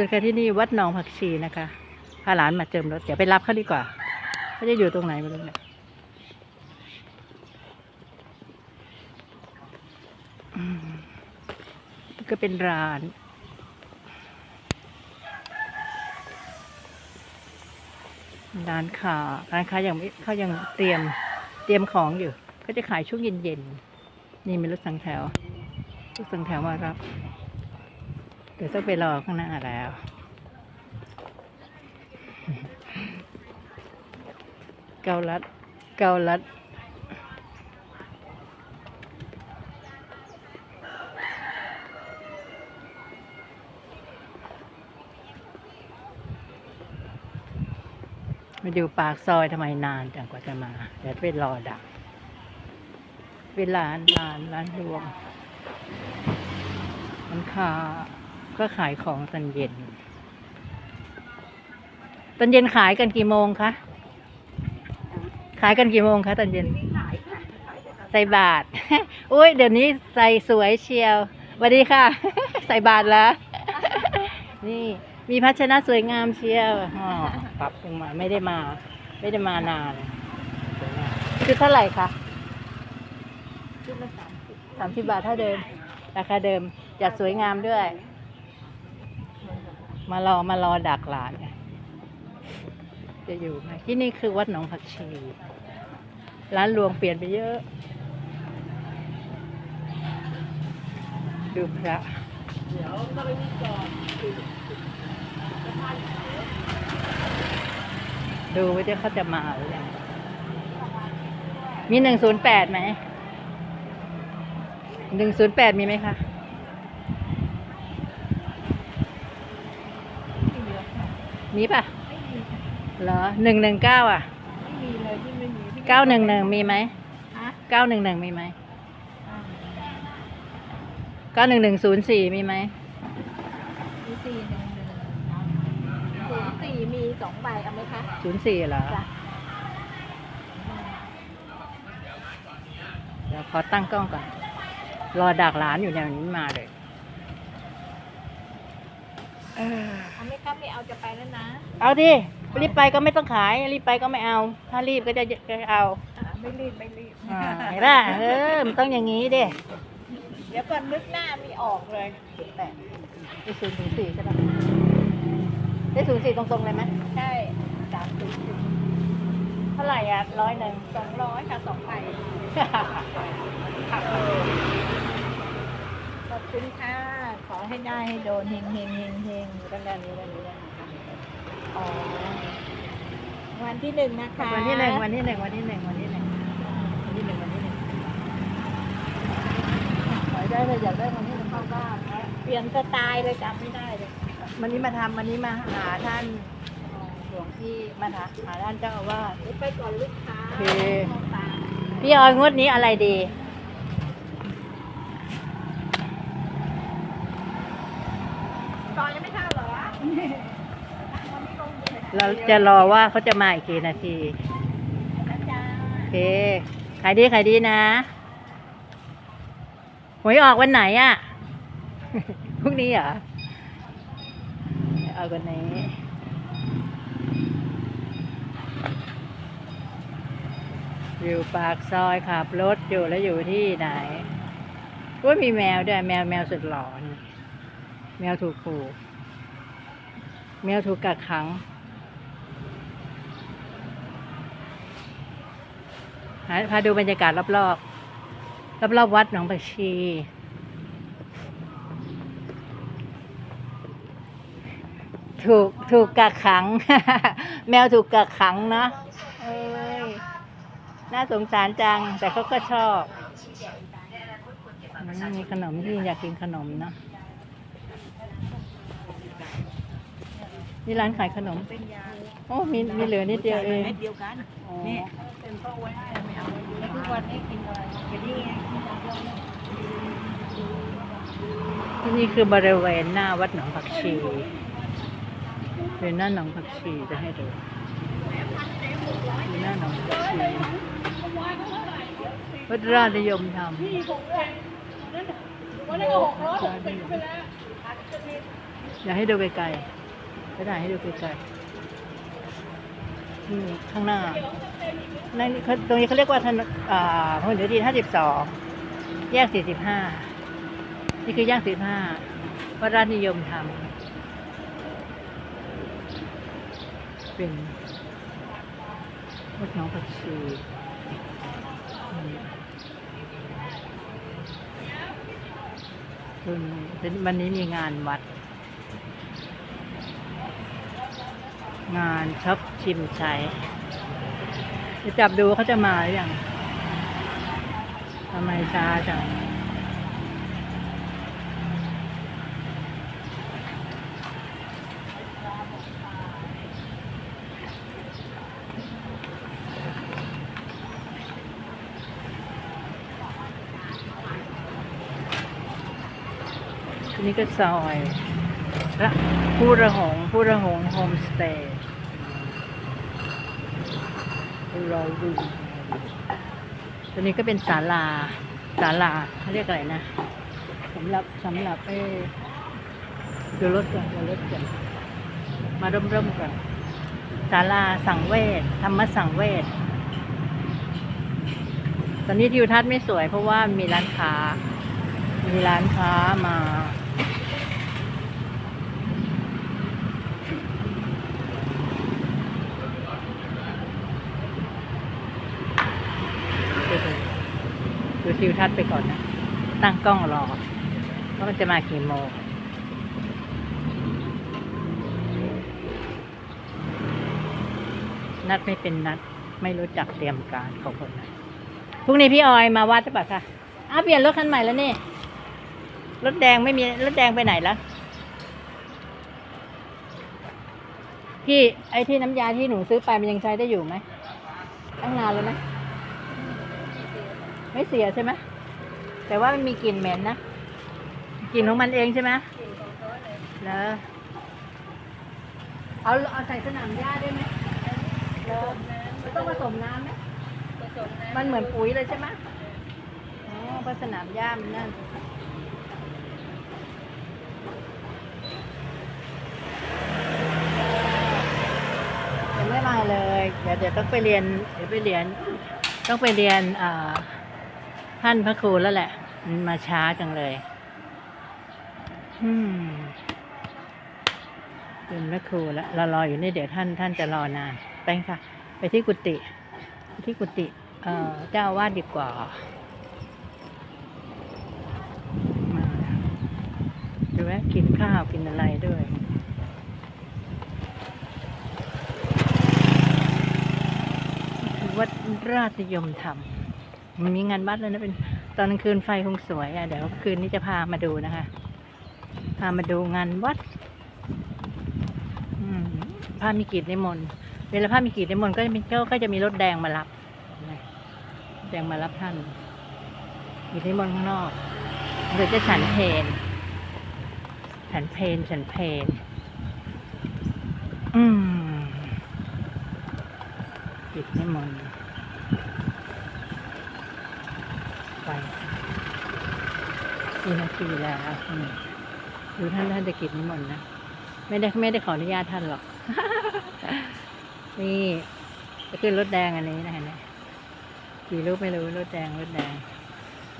ส่วนใครที่นี่วัดหนองผักชีนะคะพาหลานมาเจิมรถเดี๋ยวไปรับเขาดีกว่าเขาจะอยู่ตรงไหนไม่รู้เนี่ยก็เป็นร้านร้านค้าร้านค้ายังไม่เขายังเตรียมเตรียมของอยู่เขาจะขายช่วงเย็นๆนี่มีรถสังแถวรถสังแถวมารับ เดี๋ยวต้องไปรอข้างหน้าแล้ว เกาลัด เกาลัดมาดูปากซอยทำไมนานจังกว่าจะมา เดี๋ยวไปรอดักเป็นร้านร้านร้านรวงมันคา ก็ขายของตอนเย็น ตอนเย็นขายกันกี่โมงคะ ขายกันกี่โมงคะตอนเย็น ใส่บาท อุ้ยเดี๋ยวนี้ใส่สวยเชียวสวัสดีค่ะ ใส่บาทแล้ว นี่มีภาชนะสวยงามเชียวอ๋อปรับลงมาไม่ได้มา ไม่ได้มานานสวยงามคือเท่าไหร่คะชุดละสามสิบสามสิบบาทเท่าเดิม ราคาเดิมจัดสวยงามด้วย มารอมารอดักหลานจะอยู่ไหมที่นี่คือวัดหนองผักชี ร้านรวงเปลี่ยนไปเยอะ ดูพระเดี๋ยวก็ไปนี่ก่อนดูว่าจะเขาจะมาหรือยังมีหนึ่งศูนย์แปดไหมหนึ่งศูนย์แปดมีไหมคะ ไม่มีหรอกค่ะ มีป่ะไม่มีค่ะเหรอหนึ่งหนึ่งเก้าอะไม่มีเลยที่ไม่มีพี่เก้าหนึ่งหนึ่งมีไหมฮะเก้าหนึ่งหนึ่งมีไหมอ่าเก้าหนึ่งหนึ่งศูนย์สี่มีไหมมีสี่หนึ่งหนึ่งศูนย์สี่มีสองใบเอาไหมคะศูนย์สี่เหรอจ้ะเดี๋ยวขอตั้งกล้องก่อน รอดักหลานอยู่แนวนี้มาเลย เออเอาไหมคะไม่เอาจะไปแล้วนะเอาดิรีบไปก็ไม่ต้องขายรีบไปก็ไม่เอา ถ้ารีบก็จะจะเอาอ่าไม่รีบไม่รีบอ่าเห็นป่ะเออมันต้องอย่างนี้ดิเดี๋ยวก่อนนึกหน้ามีออกเลยแต่ได้ศูนย์ศูนย์สี่ใช่ป่ะได้ศูนย์สี่ตรงๆเลยไหมใช่สามสิบเท่าไหร่อะร้อยหนึ่ง สองร้อยค่ะสองใบขับเลย ขอบคุณค่ะ ขอให้ได้ให้โดนเฮงเฮงเฮงเฮงด้านด้านนี้ด้านนี้ด้านนี้อ๋อวันที่หนึ่งนะคะวันที่หนึ่งวันที่หนึ่งวันที่หนึ่งวันที่หนึ่งวันที่หนึ่งวันที่หนึ่งขอให้ได้เลยอยากได้วันที่หนึ่งเข้าบ้านนะเปลี่ยนสไตล์เลยจำไม่ได้เลยวันนี้มาทำวันนี้มาหาท่านหลวงพี่มาหาหาท่านเจ้าอาวาสเดี๋ยวไปก่อนลูกค้าโอเคมองตาพี่ออยงวดนี้อะไรดี ตอนยังไม่เข้าเหรอ เราจะรอว่าเขาจะมาอีกกี่นาทีอาจารโอย์เค ขายดีขายดีนะ หวยออกวันไหนอะพรุ่งนี้เหรอ เอาวันนี้อยู่ปากซอยขับรถอยู่แล้วอยู่ที่ไหนก็มีแมวด้วยแมวแมวสุดหลอน แมวถูกขู่แมวถูกกักขัง หา พาดูบรรยากาศรอบๆรอบๆวัดหนองผักชี ถูกถูกกักขัง แมวถูกกักขังเนาะน่าสงสารจัง แต่เขาก็ชอบมมีขนมที่อยากกินขนมเนาะ นี่ร้านขายขนม เป็นยาโอ้มีมีเหลือนิดเดียวเองเม็ดเดียวกันอ๋อ นี่เป็นพ่อไว้ให้ไม่เอาแล้วทุกวันนี้กินอะไรกินนี่ไงกินอะไรที่นี่คือบริเวณหน้าวัดหนองผักชีเป็นหน้าหนองผักชีจะให้ดูเป็นหน้าหนองผักชีวัดราชนิยมทำวันนี้ก็หกร้อยหกสิบไปแล้วอยากให้ดูไกลๆ จะถ่ายให้ดูไกลๆนี่ข้างหน้านั่นตรงนี้เขาเรียกว่าถนนพหลโยธิน52 แยก 45 นี่คือแยก 45 วัดราชนิยมทำเป็นวัดหนองผักชีวันนี้มีงานวัด งานช็อปชิมใช้จะจับดูเขาจะมาหรือยังทำไมช้าจังนี้ก็ซอยละผู้ระหงผู้ระหงโฮมสเตย์ เราดูตัวนี้ก็เป็นศาลาศาลาเขาเรียกอะไรนะสำหรับสำหรับเออดูรถก่อนดูรถก่อนมาเริ่มเริ่มก่อนศาลาสังเวชธรรมสังเวชตอนนี้ทิวทัศน์ไม่สวยเพราะว่ามีร้านค้า มีร้านค้ามา ดูดู ทิวทัศน์ไปก่อนนะ ตั้งกล้องรอว่ามันจะมากี่โมงนัดไม่เป็นนัด ไม่รู้จักเตรียมการของคนไหนพรุ่งนี้พี่ออยมาวัดหรือเปล่าคะอ้าวเปลี่ยนรถคันใหม่แล้วนี่ รถแดงไม่มี รถแดงไปไหนแล้วพี่ไอ้ที่น้ำยาที่หนูซื้อไปมันยังใช้ได้อยู่ไหมตั้งนานแล้วไหม ไม่เสียใช่ไหมแต่ว่ามันมีกลิ่นเหม็นนะกลิ่นของมันเองใช่ไหมแล้วเอาเอาใส่สนามหญ้าได้ไหมแล้วมันต้องผสมน้ำไหมผสมมันเหมือนปุ๋ยเลยใช่ไหมอ๋อเพราะสนามหญ้ามันนั่นยังไม่มาเลย เดี๋ยวเดี๋ยวต้องไปเรียนเดี๋ยวไปเรียนต้องไปเรียนอ่า ท่านพระครูแล้วแหละ มันมาช้าจังเลยอืมเป็นพระครูแล้วเรารออยู่นี่เดี๋ยวท่านท่านจะรอนานไปค่ะ ไปที่กุฏิไปที่กุฏิเอ่อเจ้าวาดดีกว่ามาดูแวะกินข้าวกินอะไรด้วยวัดราชยมธรรม มันมีงานวัดแล้วนะเป็นตอนกลางคืนไฟคงสวยอะเดี๋ยวคืนนี้จะพามาดูนะคะ พามาดูงานวัดพระมีกิจนิมนต์เวลาพระมีกิจนิมนต์ก็จะมีก็จะมีรถแดงมารับแดงมารับท่านกิจนิมนต์ข้างนอกหรือจะฉันเพนฉันเพนฉันเพนอืมกิจนิมนต์ไป กี่นาทีแล้วดูท่านท่านจะกิจนิมนต์นะ ไม่ได้ไม่ได้ขออนุญาตท่านหรอก นี่จะขึ้นรถแดงอันนี้นะเห็นไหมกี่รูปไม่รู้รถแดงรถแดง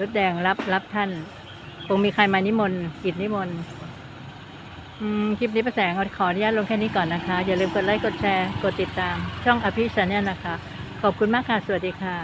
รถแดงรับรับท่านคงมีใครมานิมนต์กิจนิมนต์คลิปนี้ประแสงขออนุญาตลงแค่นี้ก่อนนะคะ อย่าลืมกดไลค์กดแชร์ กดติดตาม ช่องอภิชาแนลนะคะ ขอบคุณมากค่ะ สวัสดีค่ะ